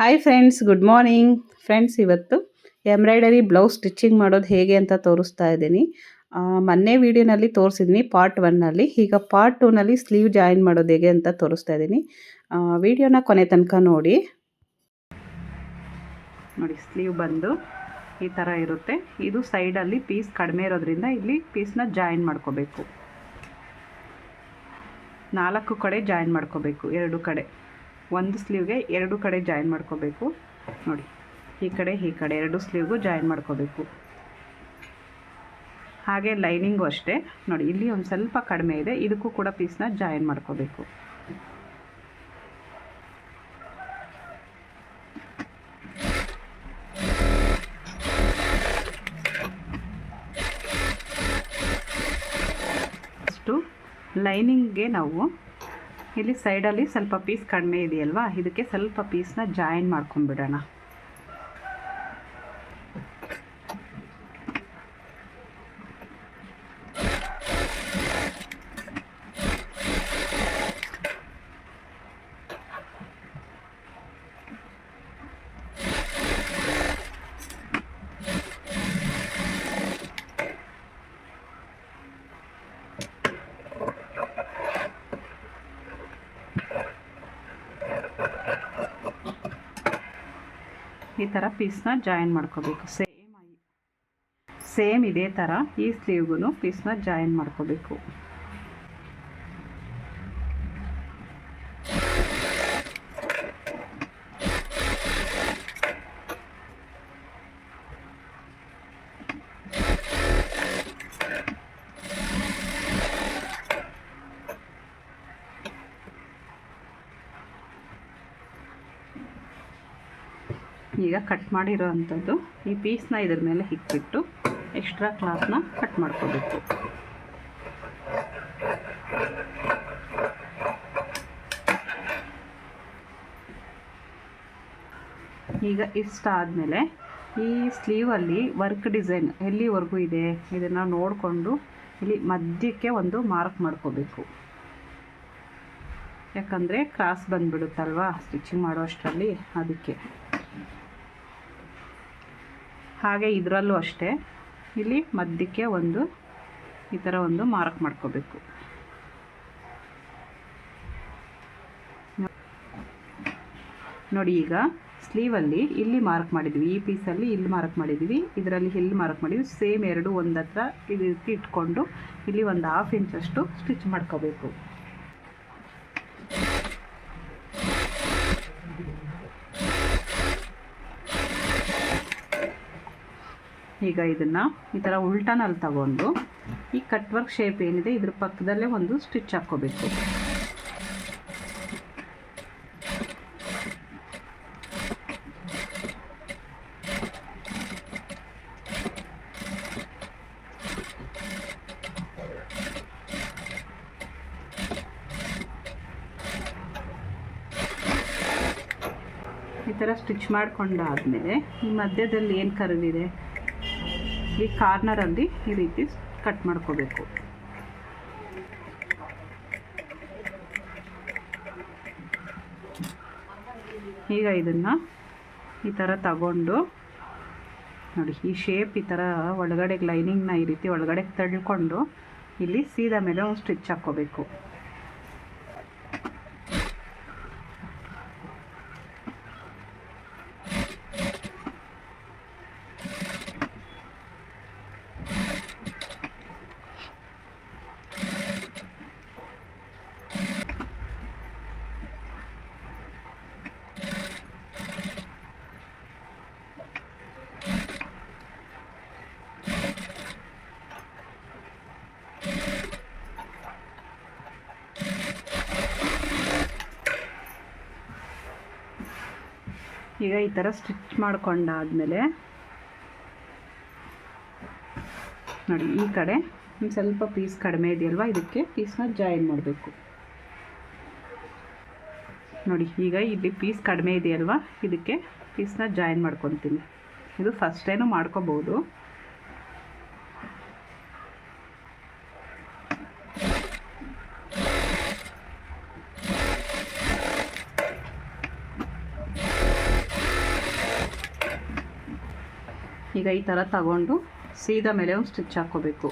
Hi friends good morning friends ಇವತ್ತು embroidery blouse stitching ಮಾಡೋದು ಹೇಗೆ ಅಂತ ತೋರಿಸ್ತಾ ಇದ್ದೀನಿ. ಮೊನ್ನೆ ವೀಡಿಯೋನಲ್ಲಿ ತೋರಿಸಿದ್ದೀನಿ ಪಾರ್ಟ್ ಒನ್ನಲ್ಲಿ ಈಗ ಪಾರ್ಟ್ ಟೂನಲ್ಲಿ ಸ್ಲೀವ್ ಜಾಯಿನ್ ಮಾಡೋದು ಹೇಗೆ ಅಂತ ತೋರಿಸ್ತಾ ಇದ್ದೀನಿ. ವಿಡಿಯೋನ ಕೊನೆ ತನಕ ನೋಡಿ. ನೋಡಿ, ಸ್ಲೀವ್ ಬಂದು ಈ ಥರ ಇರುತ್ತೆ. ಇದು ಸೈಡಲ್ಲಿ ಪೀಸ್ ಕಡಿಮೆ ಇರೋದ್ರಿಂದ ಇಲ್ಲಿ ಪೀಸ್ನ ಜಾಯಿನ್ ಮಾಡ್ಕೋಬೇಕು. ನಾಲ್ಕು ಕಡೆ ಜಾಯಿನ್ ಮಾಡ್ಕೋಬೇಕು, ಎರಡು ಕಡೆ. ಒಂದು ಸ್ಲೀವ್ಗೆ ಎರಡು ಕಡೆ ಜಾಯಿನ್ ಮಾಡ್ಕೋಬೇಕು. ನೋಡಿ, ಈ ಕಡೆ ಈ ಕಡೆ ಎರಡು ಸ್ಲೀವ್ಗೂ ಜಾಯಿನ್ ಮಾಡ್ಕೋಬೇಕು. ಹಾಗೆ ಲೈನಿಂಗು ಅಷ್ಟೇ. ನೋಡಿ, ಇಲ್ಲಿ ಒಂದು ಸ್ವಲ್ಪ ಕಡಿಮೆ ಇದೆ. ಇದಕ್ಕೂ ಕೂಡ ಪೀಸ್ನ ಜಾಯಿನ್ ಮಾಡ್ಕೋಬೇಕು. ಲೈನಿಂಗ್ಗೆ ನಾವು ಇಲ್ಲಿ ಸೈಡಲ್ಲಿ ಸ್ವಲ್ಪ ಪೀಸ್ ಕಡಿಮೆ ಇದೆಯಲ್ವಾ? ಇದಕ್ಕೆ ಸ್ವಲ್ಪ ಪೀಸ್ನ ಜಾಯಿನ್ ಮಾಡ್ಕೊಂಡ್ಬಿಡೋಣ. ಈ ಥರ ಪೀಸ್ನ ಜಾಯಿನ್ ಮಾಡ್ಕೋಬೇಕು. ಸೇಮ್ ಸೇಮ್ ಇದೇ ಥರ ಈ ಸ್ಲೀವ್ಗೂ ಪೀಸ್ನ ಜಾಯಿನ್ ಮಾಡ್ಕೋಬೇಕು. ಈಗ ಕಟ್ ಮಾಡಿರೋ ಅಂಥದ್ದು ಈ ಪೀಸ್ನ ಇದ್ರ ಮೇಲೆ ಇಕ್ಬಿಟ್ಟು ಎಕ್ಸ್ಟ್ರಾ ಕ್ಲಾತ್ನ ಕಟ್ ಮಾಡ್ಕೋಬೇಕು. ಈಗ ಇಷ್ಟ ಆದಮೇಲೆ ಈ ಸ್ಲೀವಲ್ಲಿ ವರ್ಕ್ ಡಿಸೈನ್ ಎಲ್ಲಿವರೆಗೂ ಇದೆ ಇದನ್ನು ನೋಡಿಕೊಂಡು ಇಲ್ಲಿ ಮಧ್ಯಕ್ಕೆ ಒಂದು ಮಾರ್ಕ್ ಮಾಡ್ಕೋಬೇಕು. ಯಾಕಂದರೆ ಕ್ರಾಸ್ ಬಂದುಬಿಡುತ್ತಲ್ವಾ ಸ್ಟಿಚಿಂಗ್ ಮಾಡೋ ಅಷ್ಟರಲ್ಲಿ ಅದಕ್ಕೆ. ಹಾಗೆ ಇದರಲ್ಲೂ ಅಷ್ಟೇ. ಇಲ್ಲಿ ಮಧ್ಯಕ್ಕೆ ಒಂದು, ಈ ಥರ ಒಂದು ಮಾರ್ಕ್ ಮಾಡ್ಕೋಬೇಕು. ನೋಡಿ ಈಗ ಸ್ಲೀವಲ್ಲಿ ಇಲ್ಲಿ ಮಾರ್ಕ್ ಮಾಡಿದ್ವಿ. ಈ ಪೀಸಲ್ಲಿ ಇಲ್ಲಿ ಮಾರ್ಕ್ ಮಾಡಿದ್ವಿ. ಇದರಲ್ಲಿ ಇಲ್ಲಿ ಮಾರ್ಕ್ ಮಾಡಿದ್ವಿ. ಸೇಮ್ ಎರಡು ಒಂದು ಹತ್ರ ಇದು ಇಟ್ಕೊಂಡು ಇಲ್ಲಿ ಒಂದು ಹಾಫ್ ಇಂಚಷ್ಟು ಸ್ಟಿಚ್ ಮಾಡ್ಕೋಬೇಕು. ಈಗ ಇದನ್ನು ಈ ಥರ ಉಲ್ಟಾನಲ್ಲಿ ತಗೊಂಡು ಈ ಕಟ್ ವರ್ಕ್ ಶೇಪ್ ಏನಿದೆ ಇದ್ರ ಪಕ್ಕದಲ್ಲೇ ಒಂದು ಸ್ಟಿಚ್ ಹಾಕ್ಕೋಬೇಕು. ಈ ಥರ ಸ್ಟಿಚ್ ಮಾಡಿಕೊಂಡಾದ್ಮೇಲೆ ಈ ಮಧ್ಯದಲ್ಲಿ ಏನು ಕರೆದಿದೆ? ಈ ಕಾರ್ನರಲ್ಲಿ ಈ ರೀತಿ ಕಟ್ ಮಾಡ್ಕೋಬೇಕು. ಈಗ ಇದನ್ನು ಈ ಥರ ತಗೊಂಡು ನೋಡಿ, ಈ ಶೇಪ್ ಈ ಥರ ಒಳಗಡೆ ಲೈನಿಂಗ್ನ ಈ ರೀತಿ ಒಳಗಡೆ ತಳ್ಕೊಂಡು ಇಲ್ಲಿ ಸೀದಾ ಮೇಲೆ ಒಂದು ಸ್ಟಿಚ್ ಹಾಕ್ಕೋಬೇಕು. ಈಗ ಈ ಥರ ಸ್ಟಿಚ್ ಮಾಡ್ಕೊಂಡಾದಮೇಲೆ ನೋಡಿ, ಈ ಕಡೆ ಒಂದು ಸ್ವಲ್ಪ ಪೀಸ್ ಕಡಿಮೆ ಇದೆಯಲ್ವ? ಇದಕ್ಕೆ ಪೀಸ್ನ ಜಾಯಿನ್ ಮಾಡಬೇಕು. ನೋಡಿ, ಈಗ ಇಲ್ಲಿ ಪೀಸ್ ಕಡಿಮೆ ಇದೆಯಲ್ವ? ಇದಕ್ಕೆ ಪೀಸ್ನ ಜಾಯಿನ್ ಮಾಡ್ಕೊತೀನಿ. ಇದು ಫಸ್ಟ್ ಟೈನು ಮಾಡ್ಕೋಬೋದು? ಈಗ ಈ ಥರ ತಗೊಂಡು ಸೀದಾ ಮೇಲೆ ಒಂದು ಸ್ಟಿಚ್ ಹಾಕ್ಕೋಬೇಕು.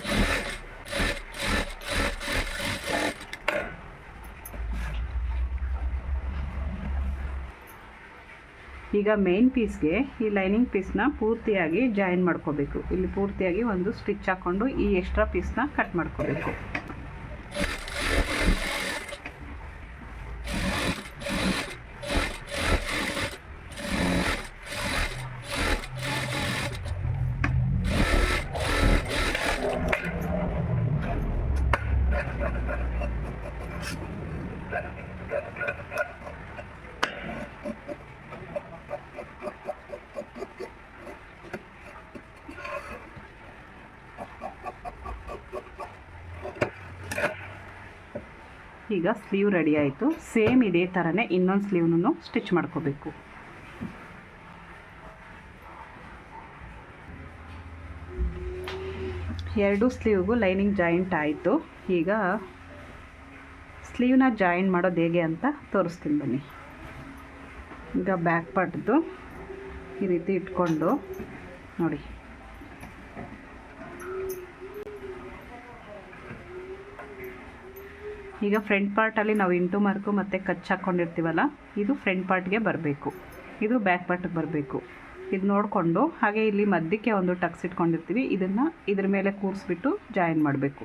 ಈಗ ಮೇನ್ ಪೀಸ್ಗೆ ಈ ಲೈನಿಂಗ್ ಪೀಸ್ನ ಪೂರ್ತಿಯಾಗಿ ಜಾಯಿನ್ ಮಾಡ್ಕೋಬೇಕು. ಇಲ್ಲಿ ಪೂರ್ತಿಯಾಗಿ ಒಂದು ಸ್ಟಿಚ್ ಹಾಕ್ಕೊಂಡು ಈ ಎಕ್ಸ್ಟ್ರಾ ಪೀಸ್ನ ಕಟ್ ಮಾಡ್ಕೋಬೇಕು. ಈಗ ಸ್ಲೀವ್ ರೆಡಿ ಆಯಿತು. ಸೇಮ್ ಇದೇ ಥರನೇ ಇನ್ನೊಂದು ಸ್ಲೀವ್ನೂ ಸ್ಟಿಚ್ ಮಾಡ್ಕೋಬೇಕು. ಎರಡು ಸ್ಲೀವ್ಗೂ ಲೈನಿಂಗ್ ಜಾಯಿಂಟ್ ಆಯಿತು. ಈಗ ಸ್ಲೀವ್ನ ಜಾಯಿನ್ ಮಾಡೋದು ಹೇಗೆ ಅಂತ ತೋರಿಸ್ತೀನಿ ಬನ್ನಿ. ಈಗ ಬ್ಯಾಕ್ ಪಾರ್ಟ್ದು ಈ ರೀತಿ ಇಟ್ಕೊಂಡು ನೋಡಿ. ಈಗ ಫ್ರಂಟ್ ಪಾರ್ಟಲ್ಲಿ ನಾವು ಇಂಟು ಮಾರ್ಕು ಮತ್ತು ಕಚ್ ಹಾಕ್ಕೊಂಡಿರ್ತೀವಲ್ಲ ಇದು ಫ್ರಂಟ್ ಪಾರ್ಟ್ಗೆ ಬರಬೇಕು. ಇದು ಬ್ಯಾಕ್ ಪಾರ್ಟ್ಗೆ ಬರಬೇಕು. ಇದು ನೋಡಿಕೊಂಡು, ಹಾಗೆ ಇಲ್ಲಿ ಮಧ್ಯಕ್ಕೆ ಒಂದು ಟಕ್ಸ್ ಇಟ್ಕೊಂಡಿರ್ತೀವಿ. ಇದನ್ನು ಇದ್ರ ಮೇಲೆ ಕೂರಿಸ್ಬಿಟ್ಟು ಜಾಯಿನ್ ಮಾಡಬೇಕು.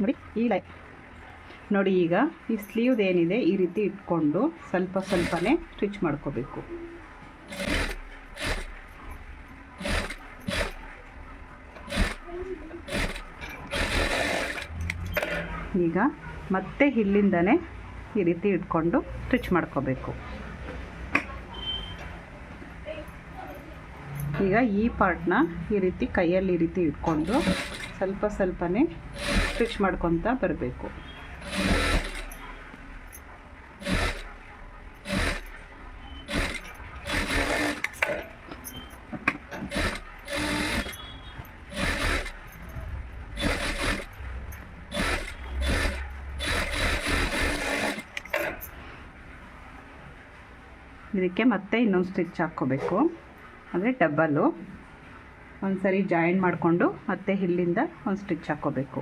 ನೋಡಿ, ಈ ಲೈ ನೋಡಿ ಈಗ ಈ ಸ್ಲೀವ್ದು ಏನಿದೆ, ಈ ರೀತಿ ಇಟ್ಕೊಂಡು ಸ್ವಲ್ಪ ಸ್ವಲ್ಪನೇ ಸ್ಟಿಚ್ ಮಾಡ್ಕೋಬೇಕು. ಈಗ ಮತ್ತೆ ಇಲ್ಲಿಂದನೇ ಈ ರೀತಿ ಇಟ್ಕೊಂಡು ಸ್ಟಿಚ್ ಮಾಡ್ಕೋಬೇಕು. ಈಗ ಈ ಪಾರ್ಟ್ನ ಈ ರೀತಿ ಕೈಯಲ್ಲಿ ಈ ರೀತಿ ಇಟ್ಕೊಂಡು ಸ್ವಲ್ಪ ಸ್ವಲ್ಪನೇ ಸ್ಟಿಚ್ ಮಾಡ್ಕೊತಾ ಬರಬೇಕು. ಇದಕ್ಕೆ ಮತ್ತೆ ಇನ್ನೊಂದು ಸ್ಟಿಚ್ ಹಾಕ್ಕೋಬೇಕು. ಅಂದರೆ ಡಬ್ಬಲ್ಲು ಒಂದು ಸರಿ ಜಾಯಿನ್ ಮಾಡಿಕೊಂಡು ಮತ್ತೆ ಇಲ್ಲಿಂದ ಒಂದು ಸ್ಟಿಚ್ ಹಾಕ್ಕೋಬೇಕು.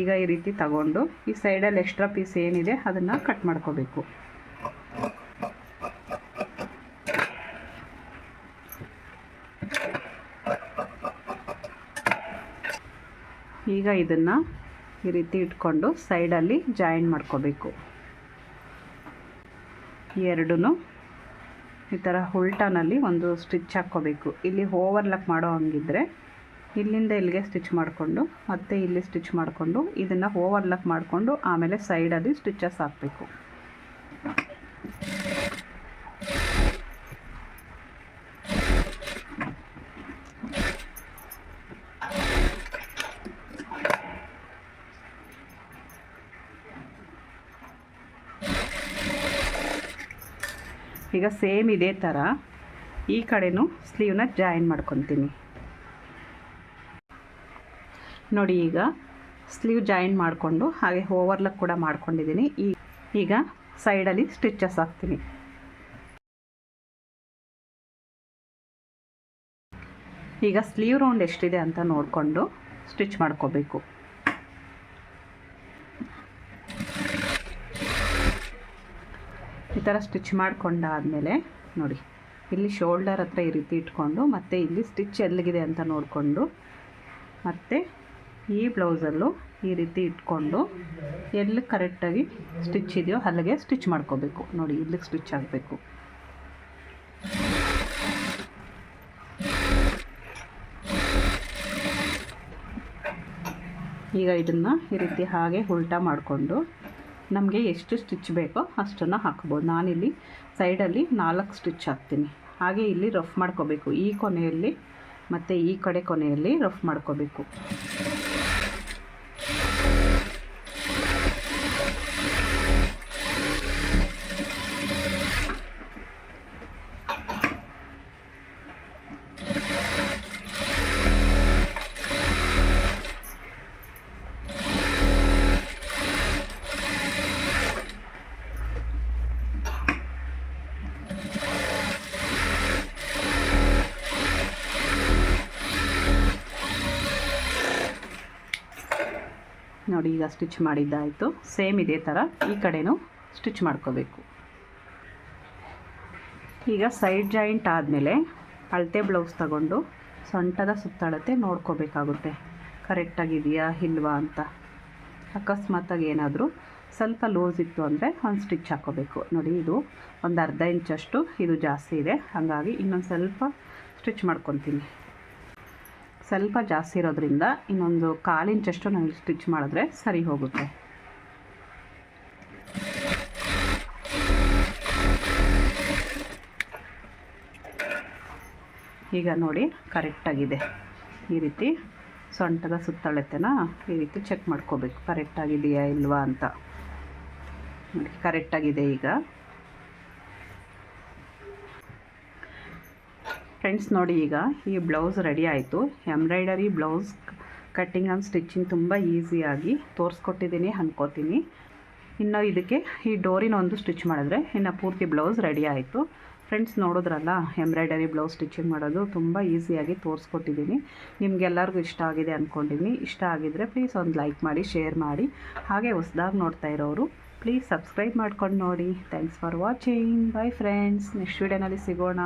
ಈಗ ಈ ರೀತಿ ತಗೊಂಡು ಈ ಸೈಡಲ್ಲಿ ಎಕ್ಸ್ಟ್ರಾ ಪೀಸ್ ಏನಿದೆ ಅದನ್ನು ಕಟ್ ಮಾಡ್ಕೋಬೇಕು. ಈಗ ಇದನ್ನು ಈ ರೀತಿ ಇಟ್ಕೊಂಡು ಸೈಡಲ್ಲಿ ಜಾಯಿನ್ ಮಾಡ್ಕೋಬೇಕು. ಎರಡೂ ಈ ಥರ ಉಲ್ಟಾನಲ್ಲಿ ಒಂದು ಸ್ಟಿಚ್ ಹಾಕ್ಕೋಬೇಕು. ಇಲ್ಲಿ ಓವರ್ಲಾಕ್ ಮಾಡೋ ಹಂಗಿದ್ರೆ ಇಲ್ಲಿಂದ ಇಲ್ಲಿಗೆ ಸ್ಟಿಚ್ ಮಾಡಿಕೊಂಡು, ಮತ್ತೆ ಇಲ್ಲಿ ಸ್ಟಿಚ್ ಮಾಡಿಕೊಂಡು, ಇದನ್ನು ಓವರ್ಲಾಕ್ ಮಾಡಿಕೊಂಡು, ಆಮೇಲೆ ಸೈಡಲ್ಲಿ ಸ್ಟಿಚಸ್ ಹಾಕಬೇಕು. ಈಗ ಸೇಮ್ ಇದೇ ಥರ ಈ ಕಡೆನೂ ಸ್ಲೀವ್ನ ಜಾಯಿನ್ ಮಾಡ್ಕೊತೀನಿ. ನೋಡಿ ಈಗ ಸ್ಲೀವ್ ಜಾಯಿನ್ ಮಾಡಿಕೊಂಡು ಹಾಗೆ ಓವರ್ಲಕ್ ಕೂಡ ಮಾಡ್ಕೊಂಡಿದ್ದೀನಿ ಈ ಈಗ ಸೈಡಲ್ಲಿ ಸ್ಟಿಚಸ್ ಹಾಕ್ತೀನಿ. ಈಗ ಸ್ಲೀವ್ ರೌಂಡ್ ಎಷ್ಟಿದೆ ಅಂತ ನೋಡಿಕೊಂಡು ಸ್ಟಿಚ್ ಮಾಡ್ಕೋಬೇಕು. ಈ ಥರ ಸ್ಟಿಚ್ ಮಾಡ್ಕೊಂಡಾದಮೇಲೆ ನೋಡಿ, ಇಲ್ಲಿ ಶೋಲ್ಡರ್ ಹತ್ರ ಈ ರೀತಿ ಇಟ್ಕೊಂಡು ಮತ್ತು ಇಲ್ಲಿ ಸ್ಟಿಚ್ ಎಲ್ಲಿಗಿದೆ ಅಂತ ನೋಡಿಕೊಂಡು ಮತ್ತು ಈ ಬ್ಲೌಸಲ್ಲೂ ಈ ರೀತಿ ಇಟ್ಕೊಂಡು ಎಲ್ಲಿ ಕರೆಕ್ಟಾಗಿ ಸ್ಟಿಚ್ ಇದೆಯೋ ಅಲ್ಲಿಗೆ ಸ್ಟಿಚ್ ಮಾಡ್ಕೋಬೇಕು. ನೋಡಿ, ಇಲ್ಲಿಗೆ ಸ್ಟಿಚ್ ಆಗಬೇಕು. ಈಗ ಇದನ್ನು ಈ ರೀತಿ ಹಾಗೆ ಉಲ್ಟಾ ಮಾಡಿಕೊಂಡು ನಮಗೆ ಎಷ್ಟು ಸ್ಟಿಚ್ ಬೇಕೋ ಅಷ್ಟನ್ನು ಹಾಕ್ಬೋದು. ನಾನಿಲ್ಲಿ ಸೈಡಲ್ಲಿ ನಾಲ್ಕು ಸ್ಟಿಚ್ ಹಾಕ್ತೀನಿ. ಹಾಗೆ ಇಲ್ಲಿ ರಫ್ ಮಾಡ್ಕೋಬೇಕು. ಈ ಕೊನೆಯಲ್ಲಿ ಮತ್ತು ಈ ಕಡೆ ಕೊನೆಯಲ್ಲಿ ರಫ್ ಮಾಡ್ಕೋಬೇಕು. ನೋಡಿ, ಈಗ ಸ್ಟಿಚ್ ಮಾಡಿದ್ದಾಯಿತು. ಸೇಮ್ ಇದೇ ಥರ ಈ ಕಡೆನೂ ಸ್ಟಿಚ್ ಮಾಡ್ಕೋಬೇಕು. ಈಗ ಸೈಡ್ ಜಾಯಿಂಟ್ ಆದಮೇಲೆ ಅಳತೆ ಬ್ಲೌಸ್ ತಗೊಂಡು ಸೊಂಟದ ಸುತ್ತಳತೆ ನೋಡ್ಕೋಬೇಕಾಗುತ್ತೆ. ಕರೆಕ್ಟಾಗಿದೆಯಾ ಇಲ್ವಾ ಅಂತ. ಅಕಸ್ಮಾತಾಗಿ ಏನಾದರೂ ಸ್ವಲ್ಪ ಲೂಸ್ ಇತ್ತು ಅಂದರೆ ಒಂದು ಸ್ಟಿಚ್ ಹಾಕೋಬೇಕು. ನೋಡಿ, ಇದು ಒಂದು ಅರ್ಧ ಇಂಚಷ್ಟು, ಇದು ಜಾಸ್ತಿ ಇದೆ. ಹಾಗಾಗಿ ಇನ್ನೊಂದು ಸ್ವಲ್ಪ ಸ್ಟಿಚ್ ಮಾಡ್ಕೊತೀನಿ. ಸ್ವಲ್ಪ ಜಾಸ್ತಿ ಇರೋದ್ರಿಂದ ಇನ್ನೊಂದು ಕಾಲು ನಾವು ಸ್ಟಿಚ್ ಮಾಡಿದ್ರೆ ಸರಿ ಹೋಗುತ್ತೆ. ಈಗ ನೋಡಿ ಕರೆಕ್ಟಾಗಿದೆ ಈ ರೀತಿ ಸೊಂಟದ ಸುತ್ತಳತೆನ ಈ ರೀತಿ ಚೆಕ್ ಮಾಡ್ಕೋಬೇಕು. ಕರೆಕ್ಟಾಗಿದೆಯಾ ಇಲ್ವಾ ಅಂತ. ನೋಡಿ ಕರೆಕ್ಟಾಗಿದೆ ಈಗ. ಫ್ರೆಂಡ್ಸ್ ನೋಡಿ ಈಗ ಈ ಬ್ಲೌಸ್ ರೆಡಿ ಆಯಿತು. Embroidery blouse cutting and stitching ತುಂಬ ಈಸಿಯಾಗಿ ತೋರಿಸ್ಕೊಟ್ಟಿದ್ದೀನಿ ಅಂದ್ಕೋತೀನಿ ಇನ್ನು ಇದಕ್ಕೆ ಈ ಡೋರಿನ ಒಂದು ಸ್ಟಿಚ್ ಮಾಡಿದ್ರೆ ಇನ್ನು ಪೂರ್ತಿ ಬ್ಲೌಸ್ ರೆಡಿ ಆಯಿತು. ಫ್ರೆಂಡ್ಸ್ ನೋಡಿದ್ರಲ್ಲ, ಎಂಬ್ರಾಯ್ಡರಿ ಬ್ಲೌಸ್ ಸ್ಟಿಚಿಂಗ್ ಮಾಡೋದು ತುಂಬ ಈಸಿಯಾಗಿ ತೋರಿಸ್ಕೊಟ್ಟಿದ್ದೀನಿ. ನಿಮಗೆಲ್ಲರಿಗೂ ಇಷ್ಟ ಆಗಿದೆ ಅಂದ್ಕೊಂಡಿದ್ದೀನಿ ಇಷ್ಟ ಆಗಿದ್ದರೆ ಪ್ಲೀಸ್ ಒಂದು ಲೈಕ್ ಮಾಡಿ, ಶೇರ್ ಮಾಡಿ. ಹಾಗೆ ಹೊಸ್ದಾಗಿ ನೋಡ್ತಾ ಇರೋರು, ಪ್ಲೀಸ್ ಸಬ್ಸ್ಕ್ರೈಬ್ ಮಾಡ್ಕೊಂಡು ನೋಡಿ. Thanks for watching. Bye friends. Next ವೀಡಿಯೋನಲ್ಲಿ ಸಿಗೋಣ.